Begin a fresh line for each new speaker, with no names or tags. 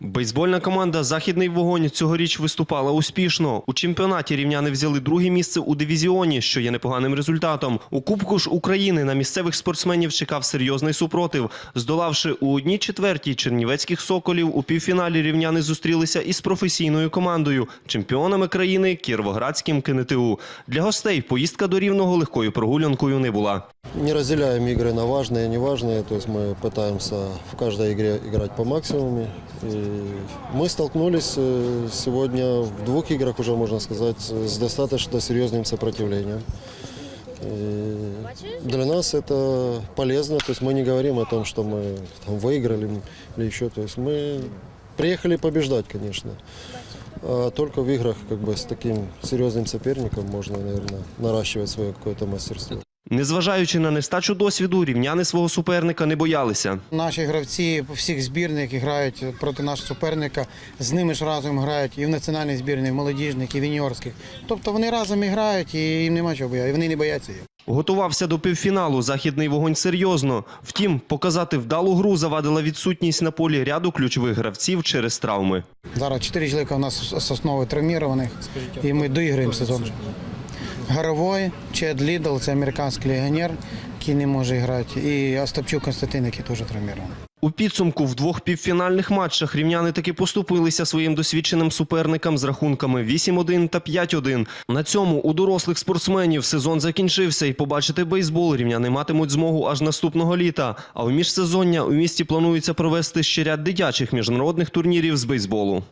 Бейсбольна команда Західний вогонь цьогоріч виступала успішно. У чемпіонаті рівняни взяли друге місце у дивізіоні, що є непоганим результатом. У Кубку ж України на місцевих спортсменів чекав серйозний супротив. Здолавши у одній четвертій чернівецьких соколів, у півфіналі рівняни зустрілися із професійною командою, чемпіонами країни Кіровоградським КНТУ. Для гостей поїздка до рівного легкою прогулянкою не була.
Не разделяем игры на важные и неважные, то есть мы пытаемся в каждой игре играть по максимуму. И мы столкнулись э, сегодня в двух играх, уже можно сказать, с достаточно серьезным сопротивлением. И для нас это полезно, то есть мы не говорим о том, что мы там, выиграли или еще, то есть мы приехали побеждать, конечно. А только в играх как бы с таким серьезным соперником можно, наверное, наращивать свое какое-то мастерство.
Незважаючи на нестачу досвіду, рівняни свого суперника не боялися.
Наші гравці всіх збірних грають проти нашого суперника. З ними ж разом грають і в національній збірні, і в молодіжних, і в юніорських. Тобто вони разом і грають, і їм нема чого боятися, і вони не бояться їх.
Готувався до півфіналу західний вогонь серйозно. Втім, показати вдалу гру завадила відсутність на полі ряду ключових гравців через травми.
Зараз чотири чоловіка у нас з основи травмованих, і ми доіграємо сезон. Горовой, Чед Лідл, це американський легіонер, який не може грати, і Остапчук Константин, який теж травмований.
У підсумку в двох півфінальних матчах рівняни таки поступилися своїм досвідченим суперникам з рахунками 8-1 та 5-1. На цьому у дорослих спортсменів сезон закінчився і побачити бейсбол рівняни матимуть змогу аж наступного літа. А у міжсезоння у місті планується провести ще ряд дитячих міжнародних турнірів з бейсболу.